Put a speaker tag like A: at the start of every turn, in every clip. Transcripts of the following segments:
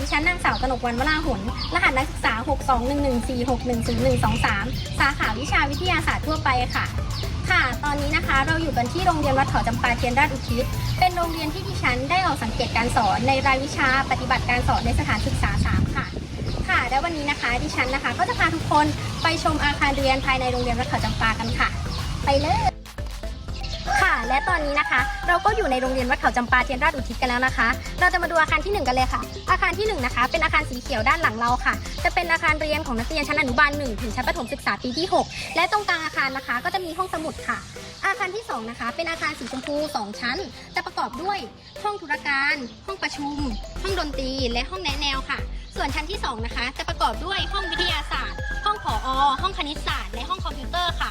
A: ดิฉันนางสาวกนกวันวราหุนรหัสนักศึกษา 62114610123 สาขาวิชาวิทยาศาสตร์ทั่วไปค่ะ ค่ะ ตอนนี้นะคะเราอยู่กันที่โรงเรียนวัดเขาจำปาเทียนราชอุทิศ เป็นโรงเรียนที่ดิฉันได้ออกสังเกตการสอนในรายวิชาปฏิบัติการสอนในสถานศึกษา 3 ค่ะ ค่ะ และวันนี้นะคะดิฉันนะคะก็จะพาทุกคนไปชมอาคารเรียนภายในโรงเรียนวัดเขาจำปากันค่ะ ไปเลย และตอนนี้นะคะ เราก็อยู่ในโรงเรียนวัดเขาจำปาเทียนราชอุทิศกันแล้วนะคะ เราจะมาดูอาคารทีหนึ่1 กันเลยค่ะ อาคารที่ 1 นะคะ เป็นอาคารสีเขียวด้านหลังเราค่ะ จะเป็นอาคารเรียนของนักเรียนชั้นอนุบาล1ถึงชั้นประถมศึกษาปีที่ 6 และตรงกลางอาคารนะคะ ก็จะมีห้องสมุดค่ะ อาคารที่2นะคะ เป็นอาคารสีชมพู 2 ชั้น จะประกอบด้วยห้องธุรการ ห้องประชุม ห้องดนตรี และห้องแนะแนวค่ะ ส่วนชั้นที่2นะคะ จะประกอบด้วยห้องวิทยาศาสตร์ ห้องผอห้องคณิตศาสตร์ และห้องคอมพิวเตอร์ค่ะ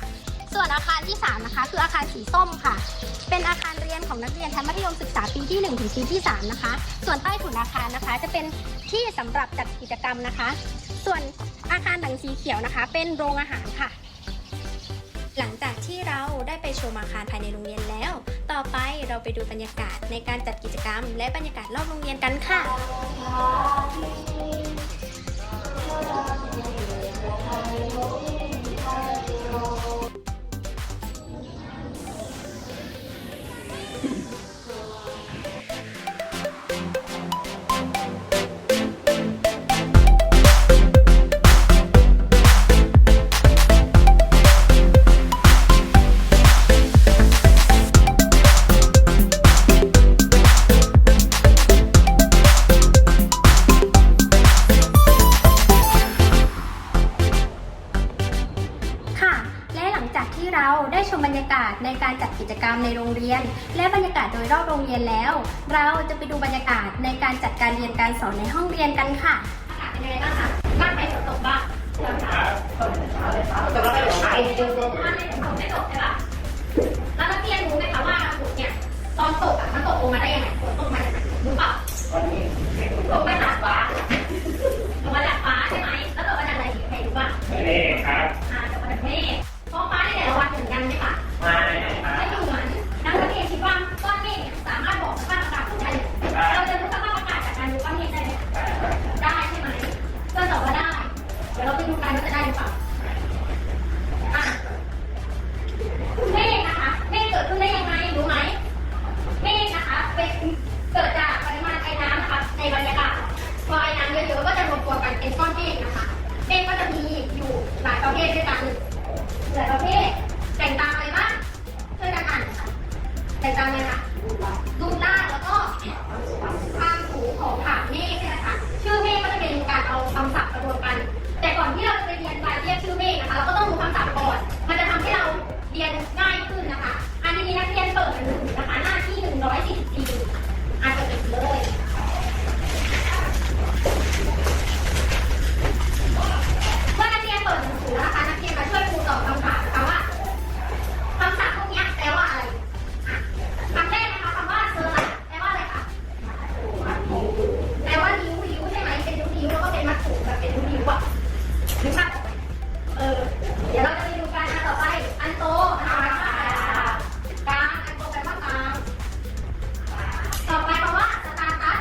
A: ส่วนอาคารที่ 3 นะคะ คืออาคารสีส้มค่ะ เป็นอาคารเรียนของนักเรียนชั้นมัธยมศึกษาปีที่ 1 ถึงปีที่ 3 นะคะ ส่วนใต้ถุนอาคารนะคะ จะเป็นที่สำหรับจัดกิจกรรมนะคะ ส่วนอาคารหลังสีเขียวนะคะ เป็นโรงอาหารค่ะ หลังจากที่เราได้ไปชมอาคารภายในโรงเรียนแล้ว ต่อไปเราไปดูบรรยากาศในการจัดกิจกรรม และบรรยากาศรอบโรงเรียนกันค่ะค่ะ จากที่เราได้ชมบรรยากาศในการจัดกิจกรรมในโรงเรียน และบรรยากาศโดยรอบโรงเรียนแล้ว เราจะไปดูบรรยากาศในการจัดการเรียนการสอนในห้องเรียนกันค่ะอากาศเป็นยังไงบ้างคะบ้านไหนฝนตกบ้างตกแล้วไม่ตกบ้านไม่ตกไม่ตกใช่ปะ เยอะก็จะ
B: ร
A: วมตัวกันเป็นก้อนเมฆนะคะเมฆก็จะมีอยู่หลายประเภทด้วยกันหลายประเภทแต่งตามอะไรบ้างช่วยกันอ่านค่ะแต่งตามเลยค่ะรูปร่างแล้วก็ความสูงของฐานเมฆเนี่ยนะคะชื่อเมฆก็จะเป็นการเอาคำศัพท์มารวมกัน แต่ก่อนที่เราจะไปเรียนรายละเอียดชื่อเมฆ นึกภาพออกไหมเออเดี๋ยวเราจะไปดูกันอันต่อไป อันโตนะคะกลางอันโตแปลว่ากลางต่อไปคำว่าสตาร์ตัส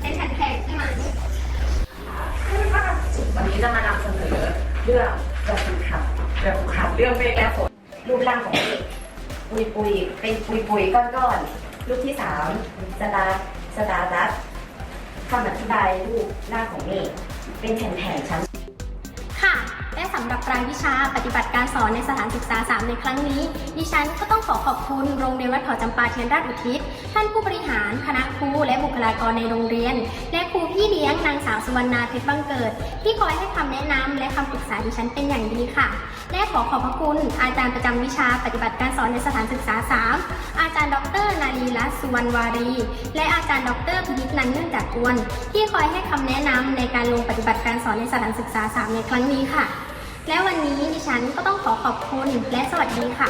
A: เป็นแผ่นๆใช่ไหม
C: วันนี้จะมานำเสนอเรื่องแบบฝึกหัดแบบฝึกหัดเรื่องเมฆและฝนรูปร่างของเมฆปุยปุยเป็นปุยปุยก้อนก้อนๆรูปที่สามสตาร์สตาร์ดัสคำอธิบายรูปร่างของเมฆเป็นแผ่นๆชั้น
A: และสำหรับรายวิชาปฏิบัติการสอนในสถานศึกษา 3 ในครั้งนี้ ดิฉันก็ต้องขอขอบคุณโรงเรียนวัดเขาจำปาเทียนราชอุทิศ ท่านผู้บริหาร คณะครู และบุคลากรในโรงเรียน และครูพี่เลี้ยงนางสาวสุวรรณาเพชรบังเกิด ที่คอยให้คำแนะนำและคำปรึกษาดิฉันเป็นอย่างดีค่ะ และขอขอบพระคุณ อาจารย์ประจำวิชาปฏิบัติการสอนในสถานศึกษา 3 อาจารย์ดร นารีรัตน์สุวรรณวารี และอาจารย์ดรพินิจนันท์เนื่องจากกวน ที่คอยให้คำแนะนำในการลงปฏิบัติการสอนในสถานศึกษา 3 ในครั้งนี้ค่ะ และวันนี้ดิฉันก็ต้องขอขอบคุณและสวัสดีค่ะ